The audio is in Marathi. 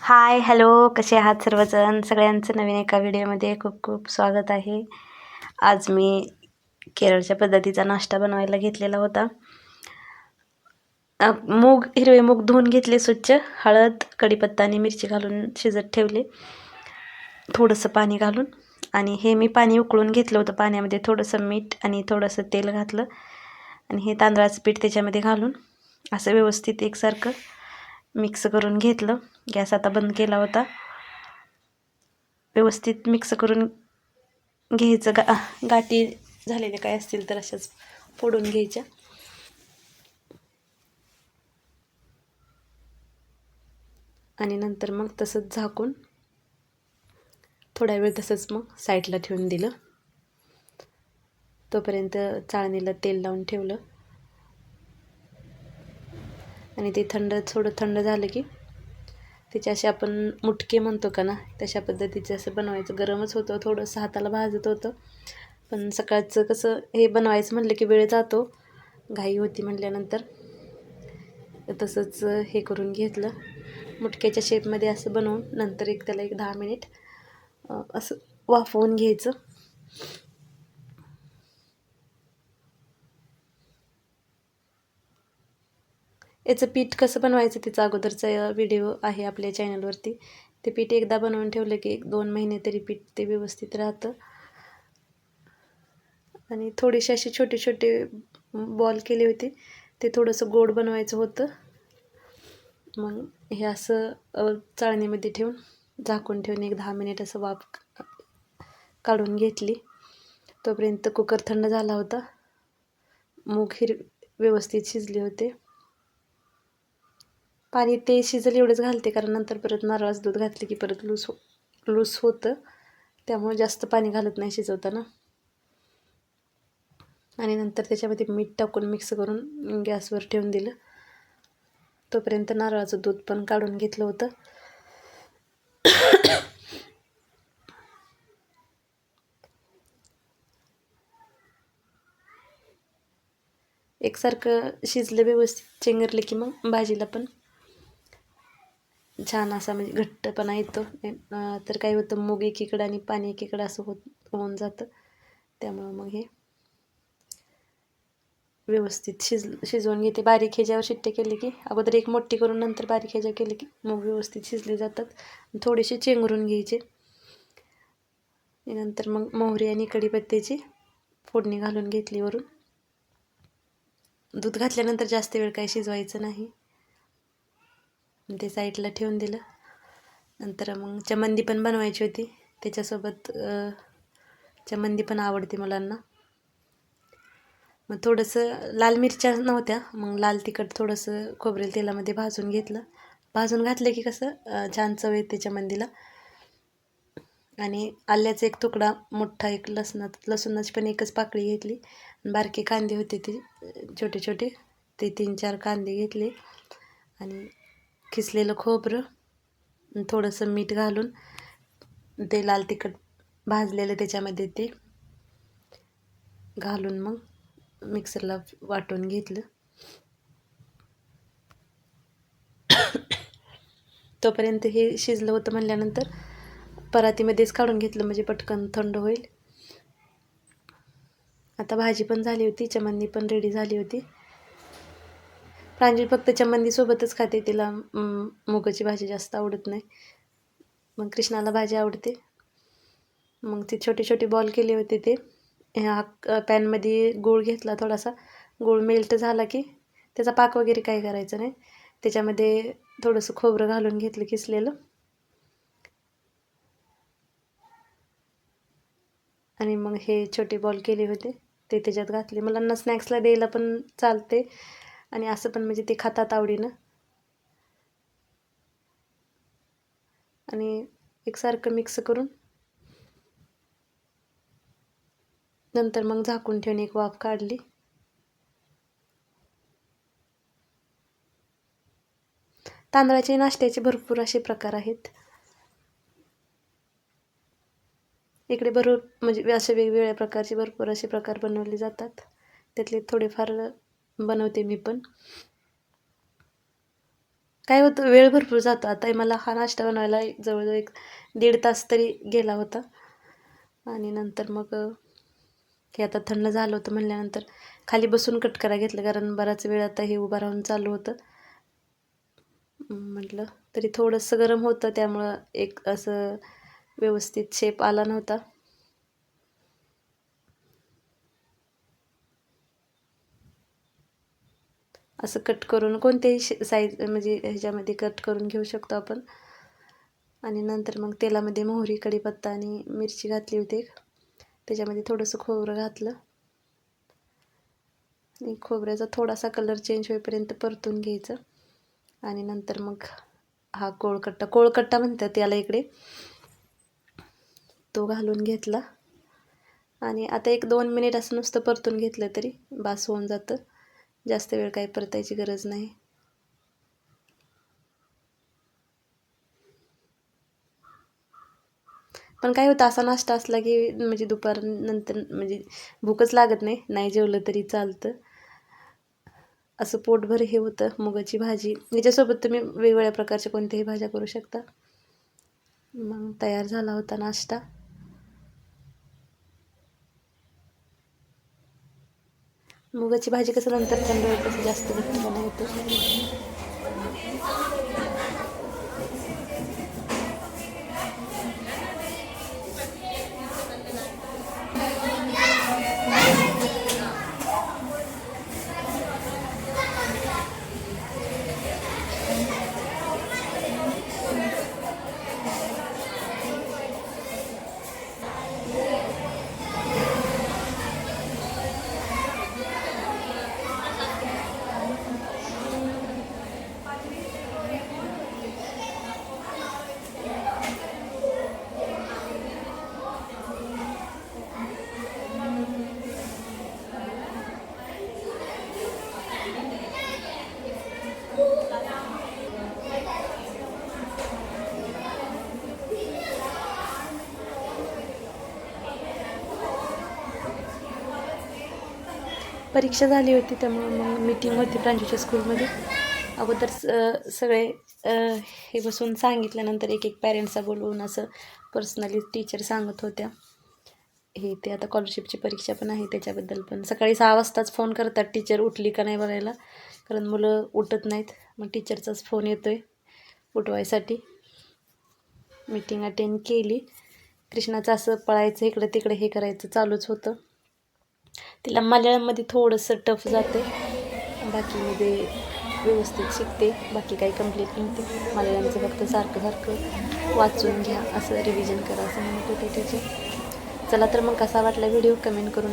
हाय हॅलो कसे आहात सर्वजण? सगळ्यांचं नवीन एका व्हिडिओमध्ये खूप खूप स्वागत आहे. आज मी केरळच्या पद्धतीचा नाश्ता बनवायला घेतलेला होता. मूग हिरवे मूग धुवून घेतले स्वच्छ हळद कढीपत्ता आणि मिरची घालून शिजत ठेवले. थोडंसं पाणी घालून आणि हे मी पाणी उकळून घेतलं होतं. पाण्यामध्ये थोडंसं मीठ आणि थोडंसं तेल घातलं आणि हे तांदळाचं पीठ त्याच्यामध्ये घालून असं व्यवस्थित एकसारखं मिक्स करून घेतलं. गॅस आता बंद केला होता. व्यवस्थित मिक्स करून घ्यायचं. गा गाठी झालेले काय असतील तर अशाच फोडून घ्यायच्या. आणि नंतर मग तसंच झाकून थोड्या वेळ तसंच मग साईडला ठेवून दिलं. तोपर्यंत चाळणीला तेल लावून ठेवलं. आणि ते थंड थोडं थंड झालं की त्याचे असे आपण मुटके म्हणतो का ना तशा पद्धतीचे असं बनवायचं. गरमच होतं थोडंसं हाताला भाजत होतं. पण सकाळचं कसं हे बनवायचं म्हणलं की वेळ जातो. घाई होती म्हटल्यानंतर तसंच हे करून घेतलं. मुटक्याच्या शेपमध्ये असं बनवून नंतर एक त्याला एक दहा मिनिट असं वाफवून घ्यायचं. याचं पीठ कसं बनवायचं त्याचा अगोदरचा व्हिडिओ आहे आपल्या चॅनलवरती ते पीठ एकदा बनवून ठेवलं की एक दोन महिने तरी पीठ ते व्यवस्थित राहतं. आणि थोडेसे असे छोटे छोटे बॉल केले होते. ते थोडंसं गोड बनवायचं होतं. मग हे असं चाळणीमध्ये ठेवून झाकून ठेवून एक दहा मिनिट असं वाफ काढून घेतली. तोपर्यंत कुकर थंड झाला होता. मूग हिर व्यवस्थित शिजले होते. पाणी ते शिजल एवढंच घालते कारण नंतर परत नारळाचं दूध घातले की परत लूस हो लूस होतं. त्यामुळे जास्त पाणी घालत नाही शिजवताना. आणि नंतर त्याच्यामध्ये मीठ टाकून मिक्स करून गॅसवर ठेवून दिलं. तोपर्यंत नारळाचं दूध पण काढून घेतलं होतं. एकसारखं शिजलं व्यवस्थित चेंगरलं की मग भाजीला पण छान असा म्हणजे घट्टपणा येतो. तर काय होतं मूग एकीकडं आणि पाणी एकीकडं असं होत होऊन जातं. त्यामुळं मग हे व्यवस्थित शिज शिजवून घेते. बारीक ह्याच्यावर शिट्टे केले की अगोदर एक मोठी करून नंतर बारीक ह्याच्या केले की मूग व्यवस्थित शिजले जातात. थोडेसे चेंगरून घ्यायचे. नंतर मग मोहरी आणि कढीपत्त्याची फोडणी घालून घेतली वरून. दूध घातल्यानंतर जास्त वेळ काही शिजवायचं नाही. ते साईडला ठेवून दिलं. नंतर मग चमंदी पण बनवायची होती. त्याच्यासोबत चमंदी पण आवडते मुलांना. मग थोडंसं लाल मिरच्या नव्हत्या. मग लाल तिखट थोडंसं खोबरेल तेलामध्ये भाजून घेतलं. भाजून घातलं की कसं छान चव येते चमंदीला. आणि आल्याचा एक तुकडा मोठा एक लसणात लसूणाची पण एकच पाकळी घेतली. बारके कांदे होते ते छोटे छोटे ते तीन चार कांदे घेतले. आणि खिसलेलं खोबरं थोडंसं मीठ घालून ते लाल तिखट भाजलेलं त्याच्यामध्ये ते घालून मग मिक्सरला वाटून घेतलं. तोपर्यंत हे शिजलं होतं म्हणल्यानंतर परातीमध्येच काढून घेतलं म्हणजे पटकन थंड होईल. आता भाजी पण झाली होती चमनी पण रेडी झाली होती. प्रांजल फक्त चमंदीसोबतच खाते तिला मुगाची भाजी जास्त आवडत नाही. मग कृष्णाला भाजी आवडते. मग ते छोटे छोटे बॉल केले होते ते. ह्या पॅनमध्ये गूळ घेतला थोडासा. गूळ मेल्ट झाला की त्याचा पाक वगैरे काही करायचं नाही. त्याच्यामध्ये थोडंसं खोबरं घालून घेतलं किसलेलं. आणि मग हे छोटे बॉल केले होते. ते त्याच्यात घातले. मुलांना स्नॅक्सला द्यायला पण चालते. आणि असं पण म्हणजे ते खातात आवडीनं. आणि एकसारखं मिक्स करून. नंतर मग झाकून ठेवून एक वाफ काढली. तांदळाचे नाश्त्याचे भरपूर असे प्रकार आहेत. इकडे भरपूर म्हणजे असे वेगवेगळ्या प्रकारचे भरपूर असे प्रकार बनवले जातात. त्यातले थोडेफार बनवते मी पण. काय होतं वेळ भरपूर जातो. आता मला हा नाश्ता बनवायला जवळजवळ एक दीड तास तरी गेला होता. आणि नंतर मग हे आता थंड झालं होतं म्हणल्यानंतर खाली बसून कट करा घेतलं. कारण बराच वेळ आता हे उभं राहून चालू होतं. म्हटलं तरी थोडंसं गरम होतं. त्यामुळं एक असं व्यवस्थित शेप आला नव्हता. असं कट करून कोणत्याही साईज म्हणजे ह्याच्यामध्ये कट करून घेऊ शकतो आपण. आणि नंतर मग तेलामध्ये मोहरी कढीपत्ता आणि मिरची घातली होती एक. त्याच्यामध्ये थोडंसं खोबरं घातलं. आणि खोबऱ्याचा थोडासा कलर चेंज होईपर्यंत परतून घ्यायचं. आणि नंतर मग हा कोळकट्टा कोळकट्टा म्हणतात याला इकडे. तो घालून घेतला. आणि आता एक दोन मिनिट असं नुसतं परतून घेतलं तरी बास होऊन जातं. जास्त वेळ काही परतायची गरज नाही. पण काय होतं असा नाश्ता असला की म्हणजे दुपारनंतर म्हणजे भूकच लागत नाही नाही जेवलं तरी चालतं. असं पोटभर हे होतं मुगाची भाजी. याच्यासोबत तुम्ही वेगवेगळ्या प्रकारच्या कोणत्याही भाज्या करू शकता. मग तयार झाला होता नाश्ता. मुगाची भाजी कसं नंतर थंड होईल तसं जास्त घट्टपणा येतो परीक्षा झाली होती त्यामुळं मग मीटिंग होती प्रांजूच्या स्कूलमध्ये अगोदर स सगळे हे बसून सांगितल्यानंतर एक एक पॅरेंट्सला बोलवून असं पर्सनली टीचर सांगत होत्या. हे ते आता स्कॉलरशिपची परीक्षा पण आहे त्याच्याबद्दल पण. सकाळी सहा वाजताच फोन करतात टीचर उठली का नाही बघायला. कारण मुलं उठत नाहीत मग टीचरचाच फोन येतो आहे उठवायसाठी. मीटिंग अटेंड केली. कृष्णाचं असं पळायचं इकडं तिकडे हे करायचं चालूच होतं. तिला मल्याळममध्ये थोडंसं टफ जाते बाकीमध्ये व्यवस्थित शिकते बाकी काही कंप्लीट नव्हते. मल्याळमचं फक्त सारखं सारखं वाचून घ्या असं रिव्हिजन करा असं म्हणत होते त्याचे. चला तर मग कसा वाटला व्हिडिओ कमेंट करून